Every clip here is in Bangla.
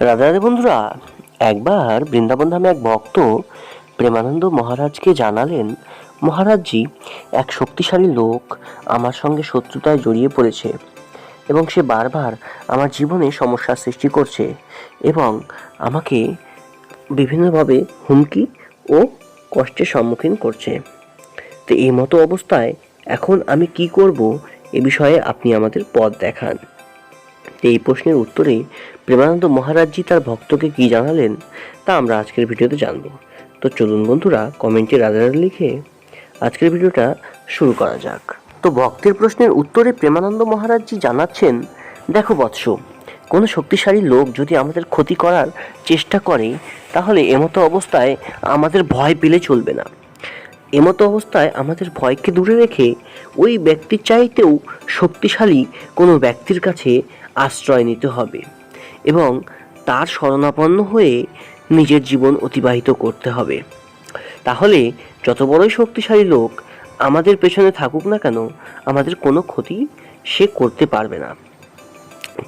রাধা রাধে বন্ধুরা, একবার বৃন্দাবন ধামে এক ভক্ত প্রেমানন্দ মহারাজকে জানালেন, মহারাজজি, এক শক্তিশালী লোক আমার সঙ্গে শত্রুতায় জড়িয়ে পড়েছে এবং সে বারবার আমার জীবনে সমস্যার সৃষ্টি করছে এবং আমাকে বিভিন্নভাবে হুমকি ও কষ্টের সম্মুখীন করছে। তো এই মতো অবস্থায় এখন আমি কি করব এ বিষয়ে আপনি আমাদের পথ দেখান। এই প্রশ্নের উত্তরে প্রেমানন্দ মহারাজজি তার ভক্তকে কি জানালেন, তা আমরা আজকের ভিডিওতে জানব। তো চলুন বন্ধুরা, কমেন্টে রাধা লিখে আজকের ভিডিওটা শুরু করা যাক। তো ভক্তের প্রশ্নের উত্তরে প্রেমানন্দ মহারাজজি জানাচ্ছেন, দেখো বৎস, কোনো শক্তিশালী লোক যদি আমাদের ক্ষতি করার চেষ্টা করে, তাহলে এমতো অবস্থায় আমাদের ভয় পেলে চলবে না। এমতো অবস্থায় আমাদের ভয়কে দূরে রেখে ওই ব্যক্তির চাইতেও শক্তিশালী কোনো ব্যক্তির কাছে আশ্রয় নিতে হবে এবং তার শরণাপন্ন হয়ে নিজের জীবন অতিবাহিত করতে হবে। তাহলে যত বড়ই শক্তিশালী লোক আমাদের পেছনে থাকুক না কেন, আমাদের কোনো ক্ষতি সে করতে পারবে না।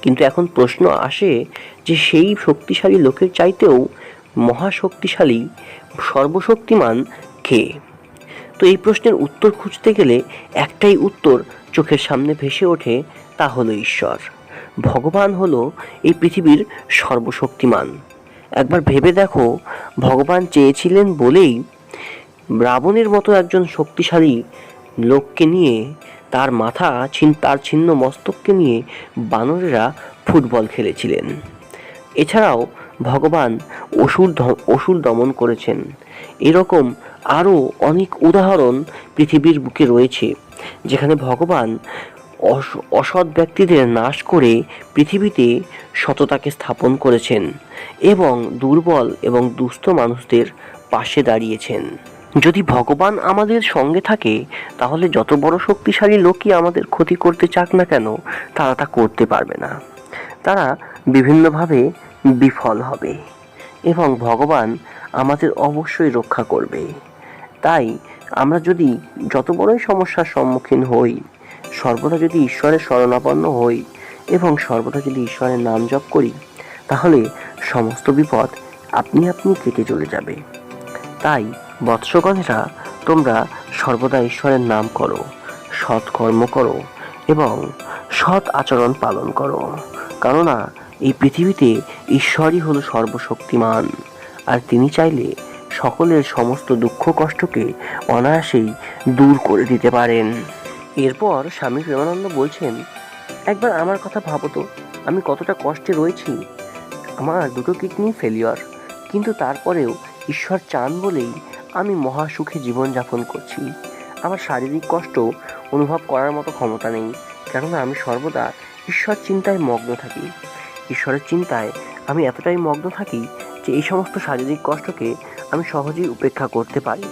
কিন্তু এখন প্রশ্ন আসে যে সেই শক্তিশালী লোকের চাইতেও মহাশক্তিশালী, সর্বশক্তিমান কে? তো এই প্রশ্নের উত্তর খুঁজতে গেলে একটাই উত্তর চোখের সামনে ভেসে ওঠে, তা হলো ঈশ্বর। ভগবান হলো এই পৃথিবীর সর্বশক্তিমান। একবার ভেবে দেখো, ভগবান চেয়েছিলেন বলেই রাবণের মতো একজন শক্তিশালী লোককে নিয়ে তার মাথা ছিন, তার ছিন্ন মস্তককে নিয়ে বানরেরা ফুটবল খেলেছিলেন। এছাড়াও ভগবান অসুর অসুর দমন করেছেন। এরকম আরও অনেক উদাহরণ পৃথিবীর বুকে রয়েছে, যেখানে ভগবান অসৎ ব্যক্তিদের নাশ করে পৃথিবীতে সততাকে স্থাপন করেছেন এবং দুর্বল এবং দুস্থ মানুষদের পাশে দাঁড়িয়েছেন। যদি ভগবান আমাদের সঙ্গে থাকে, তাহলে যত বড় শক্তিশালী লোকই আমাদের ক্ষতি করতে চাক না কেন, তারা তা করতে পারবে না। তারা বিভিন্নভাবে বিফল হবে এবং ভগবান আমাদের অবশ্যই রক্ষা করবে। তাই আমরা যদি যত বড়ই সমস্যার সম্মুখীন হই সর্বদা যদি ঈশ্বরের শরণাপন্ন হই এবং সর্বদা যদি ঈশ্বরের নাম জপ করি, তাহলে সমস্ত বিপদ আপনি আপনি কেটে চলে যাবে। তাই বৎসগণেরা, তোমরা সর্বদা ঈশ্বরের নাম করো সৎ কর্ম করো এবং সৎ আচরণ পালন করো। কেননা এই পৃথিবীতে ঈশ্বরই হলো সর্বশক্তিমান, আর তিনি চাইলে সকলের সমস্ত দুঃখ কষ্টকে অনায়াসেই দূর করে দিতে পারেন। এরপর স্বামী প্রেমানন্দ বলছেন, একবার আমার কথা ভাবো তো, আমি কতটা কষ্টে রয়েছি। আমার দুটো কিডনি ফেলিওর কিন্তু তারপরেও ঈশ্বর চান বলেই আমি মহা সুখে জীবনযাপন করছি। আমার শারীরিক কষ্ট অনুভব করার মতো ক্ষমতা নেই, কেননা আমি সর্বদা ঈশ্বর চিন্তায় মগ্ন থাকি। ঈশ্বরের চিন্তায় আমি এতটাই মগ্ন থাকি যে এই সমস্ত শারীরিক কষ্টকে আমি সহজেই উপেক্ষা করতে পারি।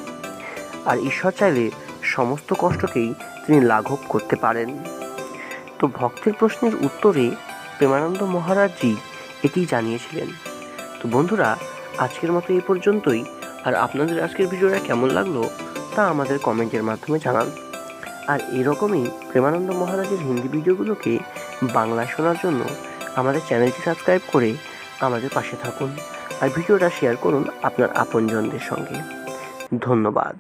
আর ঈশ্বর চাইলে সমস্ত কষ্টকেই তিনি লাঘব করতে পারেন। তো ভক্তের প্রশ্নের উত্তরে প্রেমানন্দ মহারাজজি এটি জানিয়েছিলেন। তো বন্ধুরা, আজকের মতো এ পর্যন্তই। আর আপনাদের আজকের ভিডিওটা কেমন লাগল তা আমাদের কমেন্টের মাধ্যমে জানান। আর এরকমই প্রেমানন্দ মহারাজের হিন্দি ভিডিওগুলোকে বাংলায় শোনার জন্য আমাদের চ্যানেলটি সাবস্ক্রাইব করে আমাদের পাশে থাকুন। আর ভিডিওটা শেয়ার করুন আপনার আপনজনদের সঙ্গে। ধন্যবাদ।